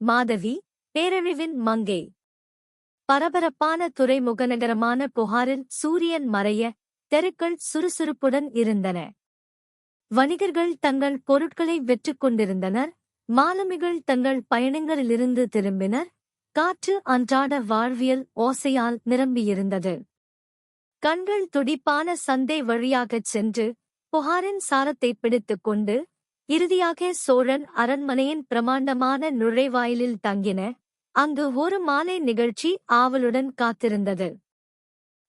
மாதவி பேரழிவின் மங்கை. பரபரப்பான துறைமுக நகரமான புகாரில் சூரியன் மறைய தெருக்கள் சுறுசுறுப்புடன் இருந்தன. வணிகர்கள் தங்கள் பொருட்களை வெற்றுக் கொண்டிருந்தனர். மாலுமிகள் தங்கள் பயணங்களிலிருந்து திரும்பினர். காற்று அன்றாட வாழ்வியல் ஓசையால் நிரம்பியிருந்தது. கண்கள் துடிப்பான சந்தை வழியாகச் சென்று புகாரின் சாரத்தை பிடித்துக் கொண்டு இறுதியாக சோழன் அரண்மனையின் பிரமாண்டமான நுழைவாயிலில் தங்கின. அங்கு ஒரு மாலை நிகழ்ச்சி ஆவலுடன் காத்திருந்தது.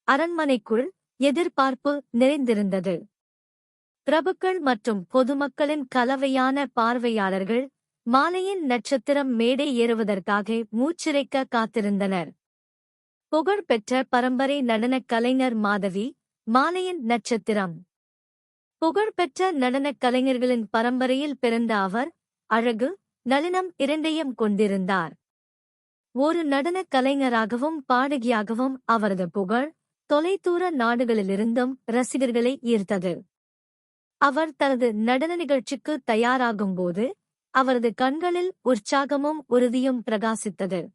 அரண்மனைக்குள் எதிர்பார்ப்பு நிறைந்திருந்தது. பிரபுக்கள் மற்றும் பொதுமக்களின் கலவையான பார்வையாளர்கள் மாலையின் நட்சத்திரம் மேடை ஏறுவதற்காக மூச்சிறைக்க காத்திருந்தனர். புகழ்பெற்ற பரம்பரை நடனக் கலைஞர் மாதவி மாலையின் நட்சத்திரம். புகழ்பெற்ற நடனக் கலைஞர்களின் பரம்பரையில் பிறந்த அவர் அழகு நளினம் இரண்டையும் கொண்டிருந்தார். ஒரு நடனக் கலைஞராகவும் பாடகியாகவும் அவரது புகழ் தொலைதூர நாடுகளிலிருந்தும் ரசிகர்களை ஈர்த்தது. அவர் தனது நடன நிகழ்ச்சிக்கு தயாராகும்போது அவரது கண்களில் உற்சாகமும் உறுதியும் பிரகாசித்தது.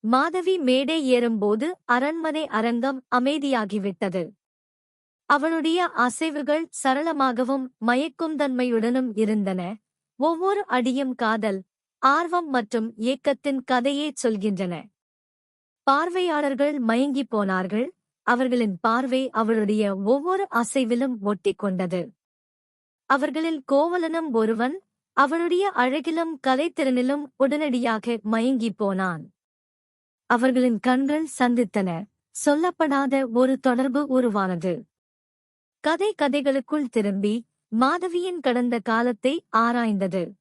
மாதவி மேடை ஏறும்போது அரண்மனை அரங்கம் அமைதியாகிவிட்டது. அவளுடைய அசைவுகள் சரளமாகவும் மயக்கும் தன்மையுடனும் இருந்தன. ஒவ்வொரு அடியும் காதல் ஆர்வம் மற்றும் ஏக்கத்தின் கதையே சொல்கின்றன. பார்வையாளர்கள் மயங்கிப் போனார்கள். அவர்களின் பார்வை அவளுடைய ஒவ்வொரு அசைவிலும் ஒட்டிக்கொண்டது. அவர்களில் கோவலனும் ஒருவன் அவளுடைய அழகிலும் கலைத்திறனிலும் உடனடியாக மயங்கிப் போனான். அவர்களின் கண்கள் சந்தித்தன. சொல்லப்படாத ஒரு தொடர்பு உருவானது. கதை கதைகளுக்குள் திரும்பி மாதவியின் கடந்த காலத்தை ஆராய்ந்தது.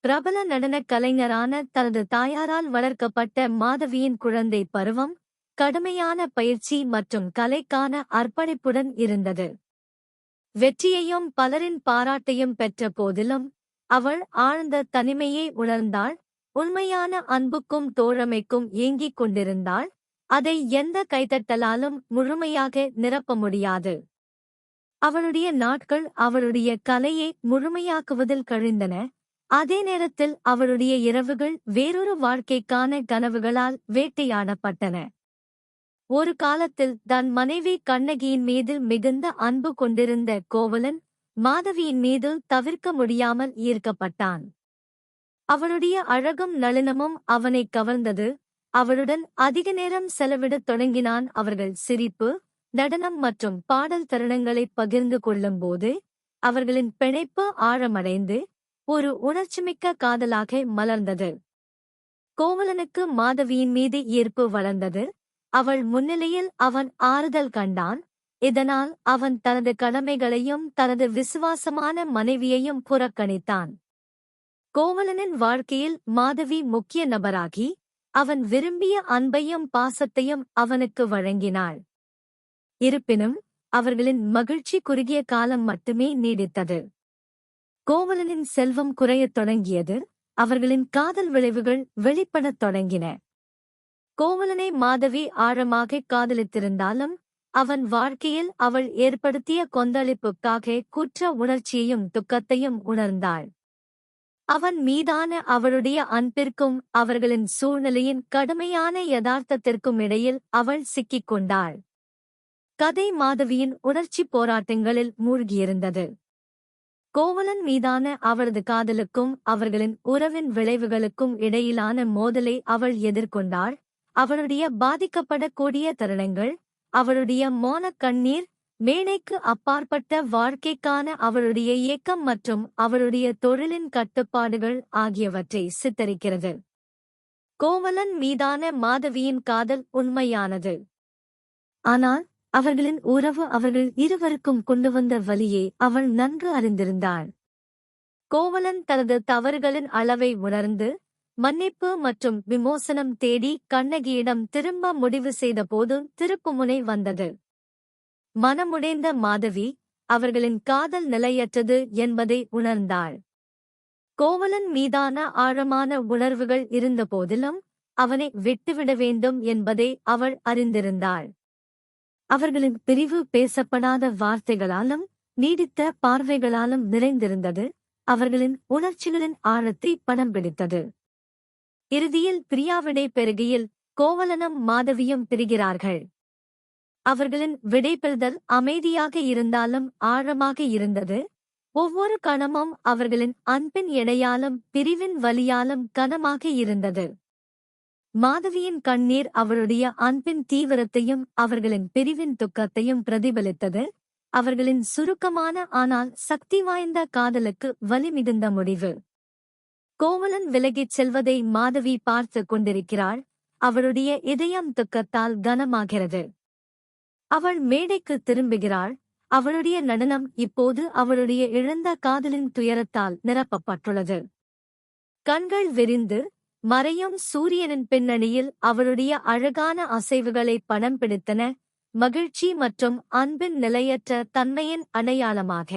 பிரபல நடனக் கலைஞரான தனது தாயாரால் வளர்க்கப்பட்ட மாதவியின் குழந்தை பருவம் கடுமையான பயிற்சி மற்றும் கலைக்கான அர்ப்பணிப்புடன் இருந்தது. வெற்றியையும் பலரின் பாராட்டையும் பெற்ற போதிலும் அவள் ஆழ்ந்த தனிமையை உணர்ந்தாள் உண்மையான அன்புக்கும் தோழமைக்கும் ஏங்கிக் கொண்டிருந்தாள் அதை எந்த கைதட்டலாலும் முழுமையாக நிரப்ப முடியாது. அவளுடைய நாட்கள் அவளுடைய கலையை முழுமையாக்குவதில் கழிந்தன. அதே நேரத்தில் அவளுடைய இரவுகள் வேறொரு வாழ்க்கைக்கான கனவுகளால் வேட்டையாடப்பட்டன. ஒரு காலத்தில் தன் மனைவி கண்ணகியின் மீது மிகுந்த அன்பு கொண்டிருந்த கோவலன் மாதவியின் மீது தவிர்க்க முடியாமல் ஈர்க்கப்பட்டான். அவளுடைய அழகும் நளினமும் அவனை கவர்ந்தது. அவளுடன் அதிக நேரம் செலவிடத் தொடங்கினான் அவர்கள் சிரிப்பு நடனம் மற்றும் பாடல் தருணங்களை பகிர்ந்து கொள்ளும்போது அவர்களின் பிணைப்பு ஆழமடைந்து ஒரு உணர்ச்சிமிக்க காதலாக மலர்ந்தது. கோவலனுக்கு மாதவியின் மீது ஈர்ப்பு வளர்ந்தது. அவள் முன்னிலையில் அவன் ஆறுதல் கண்டான். இதனால் அவன் தனது கடமைகளையும் தனது விசுவாசமான மனைவியையும் புறக்கணித்தான். கோவலனின் வாழ்க்கையில் மாதவி முக்கிய நபராகி அவன் விரும்பிய அன்பையும் பாசத்தையும் அவனுக்கு வழங்கினாள். இருப்பினும் அவர்களின் மகிழ்ச்சி குறுகிய காலம் மட்டுமே நீடித்தது. கோவலனின் செல்வம் குறையத் தொடங்கியது அவர்களின் காதல் விளைவுகள் வெளிப்படத் தொடங்கின. கோவலனை மாதவி ஆழமாக காதலித்திருந்தாலும் அவன் வாழ்க்கையில் அவள் ஏற்படுத்திய கொந்தளிப்புக்காக குற்ற உணர்ச்சியையும் துக்கத்தையும் உணர்ந்தாள். அவன் மீதான அவளுடைய அன்பிற்கும் அவர்களின் சூழ்நிலையின் கடுமையான யதார்த்தத்திற்கும் இடையில் அவள் சிக்கிக் கொண்டாள். கதை மாதவியின் உணர்ச்சி போராட்டங்களில் மூழ்கியிருந்தது. கோவலன் மீதான அவரது காதலுக்கும் அவர்களின் உறவின் விளைவுகளுக்கும் இடையிலான மோதலை அவள் எதிர்கொண்டாள். அவளுடைய பாதிக்கப்படக்கூடிய தருணங்கள் அவளுடைய மோனக் கண்ணீர் மேனைக்கு அப்பாற்பட்ட வாழ்க்கைக்கான அவளுடைய இயக்கம் மற்றும் அவளுடைய தொழிலின் கட்டுப்பாடுகள் ஆகியவற்றை சித்தரிக்கிறது. கோவலன் மீதான மாதவியின் காதல் உண்மையானது. ஆனால் அவர்களின் உறவு அவர்கள் இருவருக்கும் கொண்டு வந்த வழியை அவள் நன்கு அறிந்திருந்தாள். கோவலன் தனது தவறுகளின் அளவை உணர்ந்து மன்னிப்பு மற்றும் விமோசனம் தேடி கண்ணகியிடம் திரும்ப முடிவு செய்தபோது திருப்புமுனை வந்தது. மனமுடைந்த மாதவி அவர்களின் காதல் நிலையற்றது என்பதை உணர்ந்தாள். கோவலன் மீதான ஆழமான உணர்வுகள் இருந்தபோதிலும் அவனை விட்டுவிட வேண்டும் என்பதை அவள் அறிந்திருந்தாள். அவர்களின் பிரிவு பேசப்படாத வார்த்தைகளாலும் நீடித்த பார்வைகளாலும் நிறைந்திருந்தது. அவர்களின் உணர்ச்சிகளின் ஆழத்தை படம் பிடித்தது. இறுதியில் பிரியாவிடை பெருகையில் கோவலனும் மாதவியும் பிரிகிறார்கள். அவர்களின் விடைபெறுதல் அமைதியாக இருந்தாலும் ஆழமாக இருந்தது. ஒவ்வொரு கணமும் அவர்களின் அன்பின் எடையாலும் பிரிவின் வலியாலும் கனமாக இருந்தது. மாதவியின் கண்ணீர் அவளுடைய அன்பின் தீவிரத்தையும் அவர்களின் பிரிவின் துக்கத்தையும் பிரதிபலித்தது. அவர்களின் சுருக்கமான ஆனால் சக்தி வாய்ந்த காதலுக்கு வலிமிகுந்த முடிவு. கோவலன் விலகிச் செல்வதை மாதவி பார்த்து கொண்டிருக்கிறாள். அவளுடைய இதயம் துக்கத்தால் கனமாகிறது. அவள் மேடைக்கு திரும்புகிறாள். அவளுடைய நடனம் இப்போது அவளுடைய இழந்த காதலின் துயரத்தால் நிரப்பப்பட்டுள்ளது. கண்கள் விரிந்து மறையும் சூரியனின் பின்னணியில் அவளுடைய அழகான அசைவுகளை பணம் பிடித்தன மகிழ்ச்சி மற்றும் அன்பின் நிலையற்ற தன்மையின் அடையாளமாக.